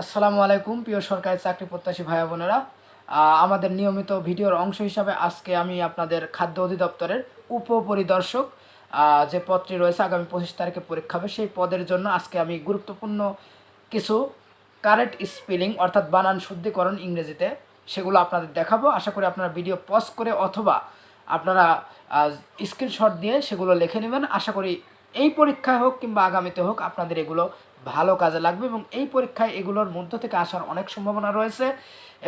আসসালামু আলাইকুম, প্রিয় সরকারি চাকরি প্রত্যাশী ভাই বোনেরা। আমাদের নিয়মিত ভিডিওর অংশ হিসাবে আজকে আমি আপনাদের খাদ্য অধিদপ্তরের উপপরিদর্শক যে পদটি রয়েছে আগামী পঁচিশ তারিখে পরীক্ষা হবে, সেই পদের জন্য আজকে আমি গুরুত্বপূর্ণ কিছু কারেক্ট স্পেলিং অর্থাৎ বানান শুদ্ধিকরণ ইংরেজিতে সেগুলো আপনাদের দেখাবো। আশা করি আপনারা ভিডিও পজ করে অথবা আপনারা স্ক্রিনশট দিয়ে সেগুলো লিখে নেবেন। আশা করি এই পরীক্ষায় হোক কিংবা আগামীতে হোক আপনাদের এগুলো ভালো কাজে লাগবে এবং এই পরীক্ষায় এগুলোর মধ্য থেকে আসার অনেক সম্ভাবনা রয়েছে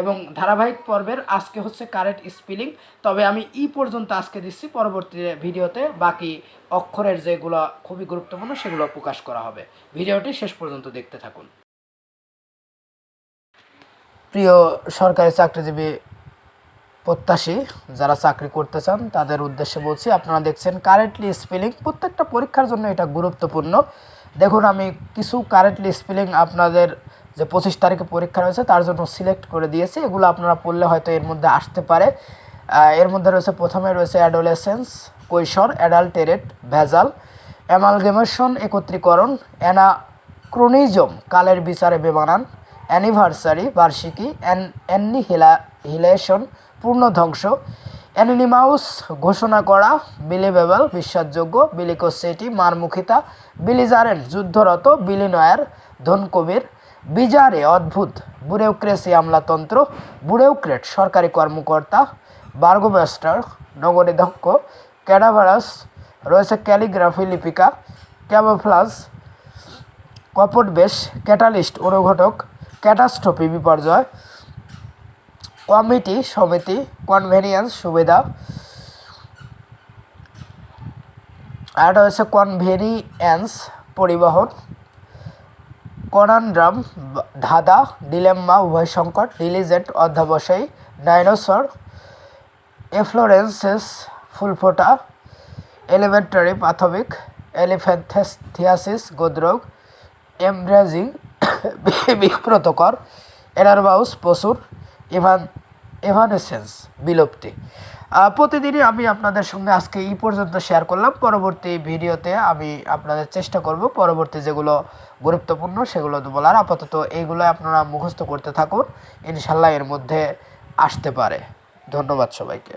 এবং ধারাবাহিক পর্বের আজকে হচ্ছে কারেক্ট স্পেলিং। তবে আমি ই পর্যন্ত আজকে দিচ্ছি, পরবর্তী ভিডিওতে বাকি অক্ষরের যেগুলো খুবই গুরুত্বপূর্ণ সেগুলো প্রকাশ করা হবে। ভিডিওটি শেষ পর্যন্ত দেখতে থাকুন। প্রিয় সরকারি চাকরিজীবী প্রত্যাশী যারা চাকরি করতে চান, তাদের উদ্দেশ্যে বলছি, আপনারা দেখছেন কারেন্টলি স্পেলিং প্রত্যেকটা পরীক্ষার জন্য এটা গুরুত্বপূর্ণ। দেখুন, আমি কিছু কারেন্টলি স্পেলিং আপনাদের যে পঁচিশ তারিখে পরীক্ষা রয়েছে, তার জন্য সিলেক্ট করে দিয়েছি। এগুলো আপনারা পড়লে হয়তো এর মধ্যে আসতে পারে। এর মধ্যে রয়েছে, প্রথমে রয়েছে অ্যাডোলেসেন্স কৈশোর অ্যাডাল্টেরেট ভেজাল অ্যামালগেমেশন একত্রীকরণ অ্যানাক্রোনিজম কালের বিচারে বেমানান অ্যানিভার্সারি বার্ষিকী অ্যান অ্যান্নি হিলা হিলেশন পূর্ণ ধ্বংস। অ্যানিমাউস ঘোষণা করা বিলিভেবল বিশ্বাসযোগ্য বিলিকোসিটি মারমুখিতা বিলিজারেন যুদ্ধরত বিলিনয়ার ধনকবির, বিজারে অদ্ভুত, বুরেউক্রেসি আমলাতন্ত্র, বুরেউক্রেট সরকারি কর্মকর্তা বার্গোমাস্টার নগরীধ্যক্ষ, ক্যাডাভারাস, রয়েছে ক্যালিগ্রাফি লিপিকা, ক্যামোফ্লাজ কপট বেশ ক্যাটালিস্ট, অনুঘটক ক্যাটাস্ট্রফি বিপর্যয় কমিটি, সমিতি কনভেনিয়েন্স সুবিধা। আর রয়েছে কনভেনিয়েন্স পরিবহন। কনানড্রাম ধাঁধা ডিলেম্মা উভয় সংকট ডিলিজেন্ট অধ্যাবসায়ী ডাইনোসর এফ্লোরেন্সেস ফুলফোটা এলিমেন্টারি প্রাথমিক এলিফ্যান্থিয়াসিস গোদ্রোগ এমব্রাজিং বিব্রতকর এনারবাউস পশুর ইভান এভানেসেন্স বিলুপ্তি। প্রতিদিনই আমি আপনাদের সঙ্গে আজকে এই পর্যন্ত শেয়ার করলাম। পরবর্তী ভিডিওতে আমি আপনাদের চেষ্টা করব পরবর্তী যেগুলো গুরুত্বপূর্ণ সেগুলো বলার। আপাতত এইগুলো আপনারা মুখস্থ করতে থাকুন। ইনশাল্লাহ এর মধ্যে আসতে পারে। ধন্যবাদ সবাইকে।